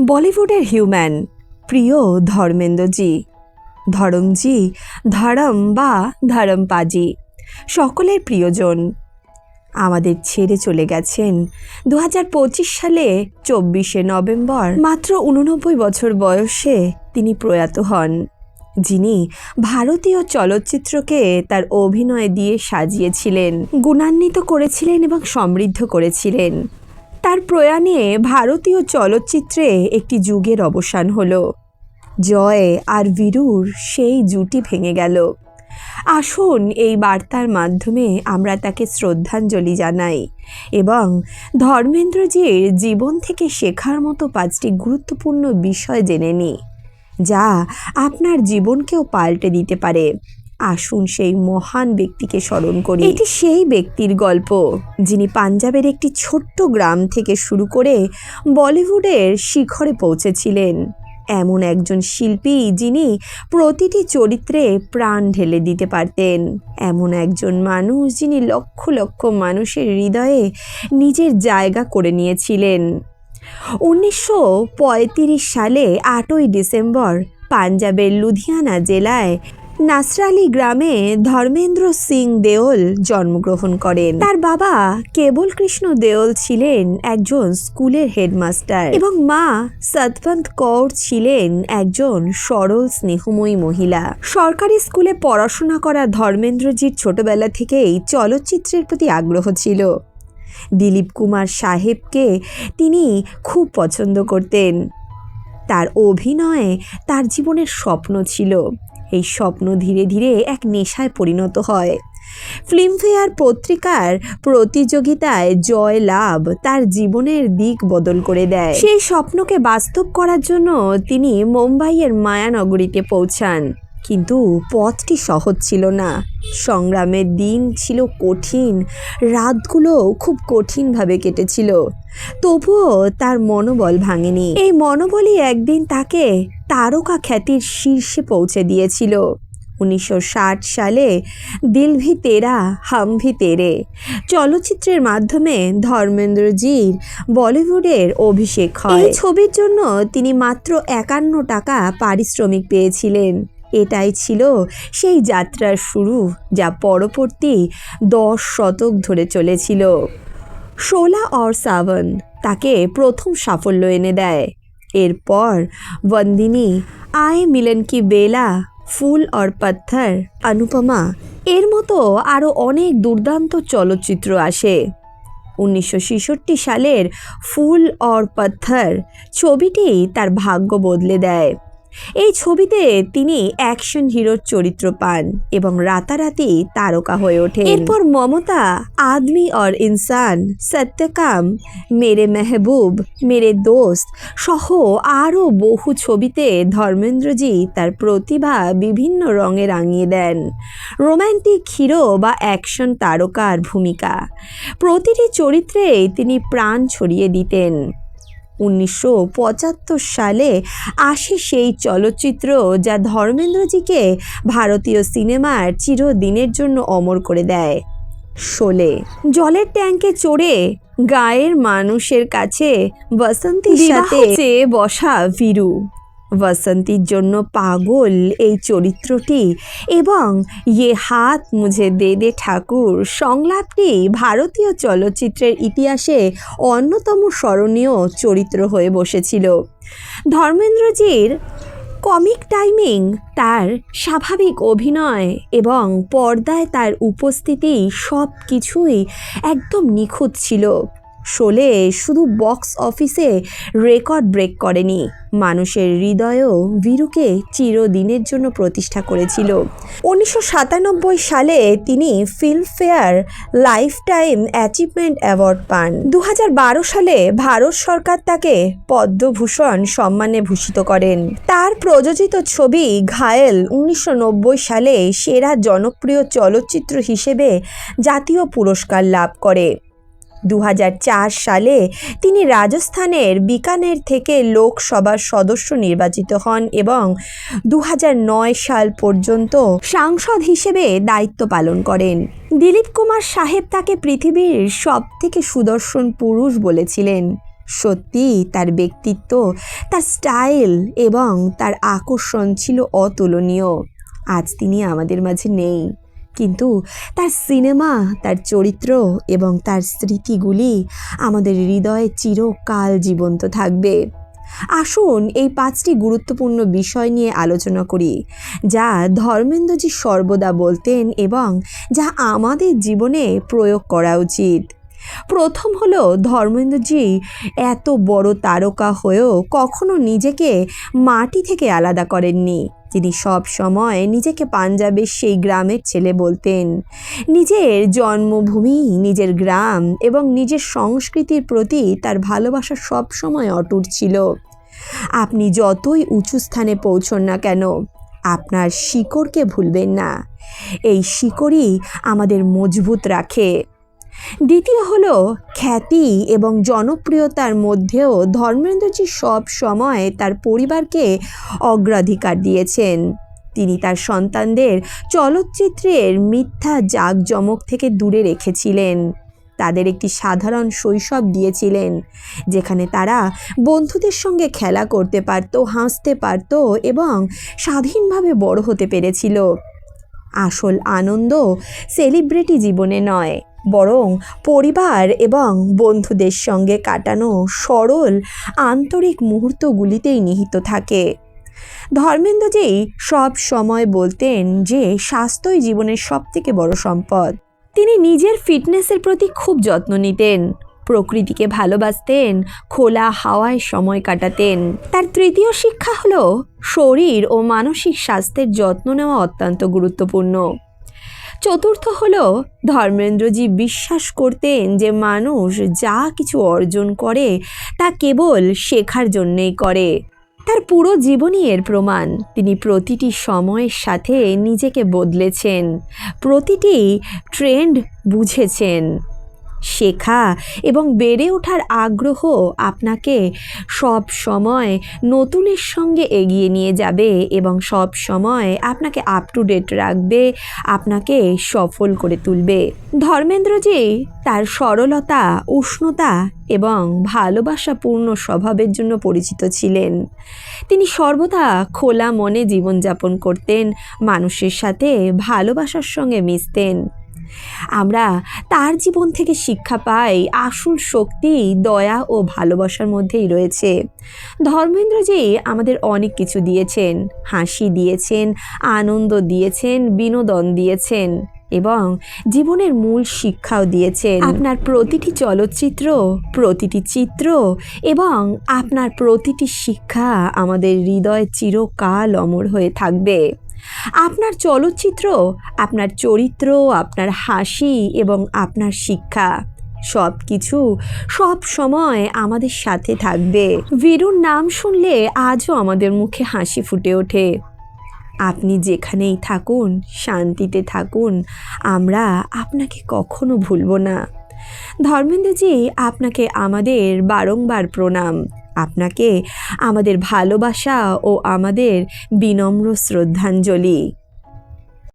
বলিউডের হিউম্যান, প্রিয় ধর্মেন্দ্রজি। ধরমজি, ধরম বা ধরমপাজি, সকলের প্রিয়জন। আমাদের ছেড়ে চলে গেছেন দু হাজার পঁচিশ সালে চব্বিশে নভেম্বর। মাত্র উননব্বই বছর বয়সে তিনি প্রয়াত হন, যিনি ভারতীয় চলচ্চিত্রকে তার অভিনয় দিয়ে সাজিয়েছিলেন, গুণান্বিত করেছিলেন এবং সমৃদ্ধ করেছিলেন। তার প্রয়াণে ভারতীয় চলচ্চিত্রে একটি যুগের অবসান হলো। জয় আর বীরুর সেই জুটি ভেঙে গেল। আসুন এই বার্তার মাধ্যমে আমরা তাকে শ্রদ্ধাঞ্জলি জানাই এবং ধর্মেন্দ্রজির জীবন থেকে শেখার মতো পাঁচটি গুরুত্বপূর্ণ বিষয় জেনে নিই, যা আপনার জীবনকেও পাল্টে দিতে পারে। আসুন সেই মহান ব্যক্তিকে স্মরণ করি। এটি সেই ব্যক্তির গল্প, যিনি পাঞ্জাবের একটি ছোট্ট গ্রাম থেকে শুরু করে বলিউডের শিখরে পৌঁছেছিলেন। এমন একজন শিল্পী যিনি প্রতিটি চরিত্রে প্রাণ ঢেলে দিতে পারতেন। এমন একজন মানুষ যিনি লক্ষ লক্ষ মানুষের হৃদয়ে নিজের জায়গা করে নিয়েছিলেন। উনিশশো পঁয়ত্রিশ সালে আটই ডিসেম্বর পাঞ্জাবের লুধিয়ানা জেলায় নাসরালি গ্রামে ধর্মেন্দ্র সিং দেওল জন্মগ্রহণ করেন। তার বাবা কেবল কৃষ্ণ দেওল ছিলেন একজন স্কুলের হেডমাস্টার এবং মা সতপন্ত কৌর ছিলেন একজন সরল স্নেহময়ী মহিলা। সরকারি স্কুলে পড়াশোনা করা ধর্মেন্দ্রজির ছোটবেলা থেকেই চলচ্চিত্রের প্রতি আগ্রহ ছিল। দিলীপ কুমার সাহেবকে তিনি খুব পছন্দ করতেন। তার অভিনয়ে তার জীবনের স্বপ্ন ছিল। এই স্বপ্ন ধীরে ধীরে এক নেশায় পরিণত হয়। ফিল্মফেয়ার পত্রিকার প্রতিযোগিতায় জয় লাভ তার জীবনের দিক বদল করে দেয়। সেই স্বপ্নকে বাস্তব করার জন্য তিনি মুম্বাইয়ের মায়ানগরীতে পৌঁছান। কিন্তু পথটি সহজ ছিল না। সংগ্রামের দিন ছিল কঠিন, রাতগুলো খুব কঠিনভাবে কেটেছিল। তবুও তার মনোবল ভাঙেনি। এই মনোবলই একদিন তাকে তারকা খ্যাতির শীর্ষে পৌঁছে দিয়েছিল। উনিশশো ষাট সালে দিল ভি তেরা হাম ভি তেরে চলচ্চিত্রের মাধ্যমে ধর্মেন্দ্রজির বলিউডের অভিষেক হয়। এই ছবির জন্য তিনি মাত্র একান্ন টাকা পারিশ্রমিক পেয়েছিলেন। এটাই ছিল সেই যাত্রার শুরু, যা পরবর্তী দশ শতক ধরে চলেছিল। শোলা অর সাবন তাকে প্রথম সাফল্য এনে দেয়। এরপর বন্দিনী, আয় মিলন কি বেলা, ফুল অর পাথর, অনুপমা, এর মতো আরও অনেক দুর্দান্ত চলচ্চিত্র আসে। উনিশশো ছেষট্টি সালের ফুল অর পাথর ছবিটি তার ভাগ্য বদলে দেয়। এই ছবিতে তিনি অ্যাকশন হিরোর চরিত্র পান এবং রাতারাতি তারকা হয়ে ওঠে এরপর মমতা, আদমি অর ইনসান, সত্যকাম, মেরে মেহবুব, মেরে দোস্ত সহ আরও বহু ছবিতে ধর্মেন্দ্রজি তার প্রতিভা বিভিন্ন রঙে রাঙিয়ে দেন। রোম্যান্টিক হিরো বা অ্যাকশন তারকার ভূমিকা। প্রতিটি চরিত্রেই তিনি প্রাণ ছড়িয়ে দিতেন। উনিশশো পঁচাত্তর সালে আসে সেই চলচ্চিত্র যা ধর্মেন্দ্রজিকে ভারতীয় সিনেমার চিরদিনের জন্য অমর করে দেয়। শোলে জলের ট্যাঙ্কে চড়ে গায়ের মানুষের কাছে বসন্তীর সাথে চেয়ে বসা ভীরু। বসন্তীর জন্য পাগল এই চরিত্রটি এবং ইয়ে হাত মুঝে দে দে ঠাকুর সংলাপটি ভারতীয় চলচ্চিত্রের ইতিহাসে অন্যতম স্মরণীয় চরিত্র হয়ে বসেছিল। ধর্মেন্দ্রজির কমিক টাইমিং তার স্বাভাবিক অভিনয় এবং পর্দায় তার উপস্থিতি সব কিছুই একদম নিখুঁত ছিল। শোলে শুধু বক্স অফিসে রেকর্ড ব্রেক করেনি। মানুষের হৃদয়েও বীরুকে চিরদিনের জন্য প্রতিষ্ঠা করেছিল। উনিশশো সাতানব্বই সালে তিনি Filmfare lifetime achievement award পান। দু হাজার বারো সালে ভারত সরকার তাকে পদ্মভূষণ সম্মানে ভূষিত করেন। তার প্রযোজিত ছবি ঘায়েল উনিশশো নব্বই সালে সেরা জনপ্রিয় চলচ্চিত্র হিসেবে জাতীয় পুরস্কার লাভ করে। দু হাজার চার সালে তিনি রাজস্থানের বিকানের থেকে লোকসভার সদস্য নির্বাচিত হন এবং দু হাজার নয় সাল পর্যন্ত সাংসদ হিসেবে দায়িত্ব পালন করেন। দিলীপ কুমার সাহেব তাকে পৃথিবীর সব থেকে সুদর্শন পুরুষ বলেছিলেন। সত্যি, তার ব্যক্তিত্ব, তার স্টাইল এবং তার আকর্ষণ ছিল অতুলনীয়। আজ তিনি আমাদের মাঝে নেই। কিন্তু তার সিনেমা, তার চরিত্র এবং তার স্মৃতিগুলি আমাদের হৃদয়ে চিরকাল জীবন্ত থাকবে। আসুন এই পাঁচটি গুরুত্বপূর্ণ বিষয় নিয়ে আলোচনা করি, যা ধর্মেন্দ্রজি সর্বদা বলতেন এবং যা আমাদের জীবনে প্রয়োগ করা উচিত। প্রথম হলো ধর্মেন্দ্রজি এত বড় তারকা হয়েও কখনো নিজেকে মাটি থেকে আলাদা করেননি। তিনি সব সময় নিজেকে পাঞ্জাবের সেই গ্রামের ছেলে বলতেন। নিজের জন্মভূমি, নিজের গ্রাম এবং নিজের সংস্কৃতির প্রতি তার ভালোবাসা সব সময় অটুট ছিল। আপনি যতই উঁচু স্থানে পৌঁছন না কেন, আপনার শিকড়কে ভুলবেন না। এই শিকড়ই আমাদের মজবুত রাখে। দ্বিতীয় হলো খ্যাতি এবং জনপ্রিয়তার মধ্যেও ধর্মেন্দ্রজি সব সময় তার পরিবারকে অগ্রাধিকার দিয়েছেন। তিনি তার সন্তানদের চলচ্চিত্রের মিথ্যা জাঁকজমক থেকে দূরে রেখেছিলেন। তাদের একটি সাধারণ শৈশব দিয়েছিলেন, যেখানে তারা বন্ধুদের সঙ্গে খেলা করতে পারত, হাসতে পারত এবং স্বাধীনভাবে বড় হতে পেরেছিল। আসল আনন্দ সেলিব্রিটি জীবনে নয়। বরং পরিবার এবং বন্ধুদের সঙ্গে কাটানো সরল আন্তরিক মুহূর্তগুলিতেই নিহিত থাকে। ধর্মেন্দ্রজি সব সময় বলতেন যে, স্বাস্থ্যই জীবনের সবথেকে বড় সম্পদ। তিনি নিজের ফিটনেসের প্রতি খুব যত্ন নিতেন, প্রকৃতিকে ভালোবাসতেন, খোলা হাওয়ায় সময় কাটাতেন। তার তৃতীয় শিক্ষা হলো, শরীর ও মানসিক স্বাস্থ্যের যত্ন নেওয়া অত্যন্ত গুরুত্বপূর্ণ। চতুর্থ হল ধর্মেন্দ্রজি বিশ্বাস করতেন যে মানুষ যা কিছু অর্জন করে তা কেবল শেখার জন্যেই করে। তার পুরো জীবনই এর প্রমাণ তিনি প্রতিটি সময়ের সাথে নিজেকে বদলেছেন, প্রতিটি ট্রেন্ড বুঝেছেন। শেখা এবং বেড়ে ওঠার আগ্রহ আপনাকে সব সময় নতুনের সঙ্গে এগিয়ে নিয়ে যাবে এবং সব সময় আপনাকে আপ টু ডেট রাখবে, আপনাকে সফল করে তুলবে। ধর্মেন্দ্রজি তার সরলতা, উষ্ণতা এবং ভালোবাসাপূর্ণ স্বভাবের জন্য পরিচিত ছিলেন। তিনি সর্বদা খোলা মনে জীবনযাপন করতেন, মানুষের সাথে ভালোবাসার সঙ্গে মিশতেন। আমরা তার জীবন থেকে শিক্ষা পাই, আসল শক্তি, দয়া ও ভালোবাসার মধ্যেই রয়েছে। ধর্মেন্দ্রজি আমাদের অনেক কিছু দিয়েছেন। হাসি দিয়েছেন, আনন্দ দিয়েছেন, বিনোদন দিয়েছেন এবং জীবনের মূল শিক্ষাও দিয়েছেন। আপনার প্রতিটি চলচ্চিত্র, প্রতিটি চিত্র এবং আপনার প্রতিটি শিক্ষা আমাদের হৃদয়ে চিরকাল অমর হয়ে থাকবে। আপনার চলচ্চিত্র, আপনার চরিত্র, আপনার হাসি এবং আপনার শিক্ষা সব কিছু সব সময় আমাদের সাথে থাকবে। বীরুর নাম শুনলে আজও আমাদের মুখে হাসি ফুটে ওঠে। আপনি যেখানেই থাকুন, শান্তিতে থাকুন, আমরা আপনাকে কখনো ভুলব না। ধর্মেন্দ্রজি আপনাকে আমাদের বারংবার প্রণাম। আপনাকে আমাদের ভালোবাসা ও আমাদের বিনম্র শ্রদ্ধাঞ্জলি।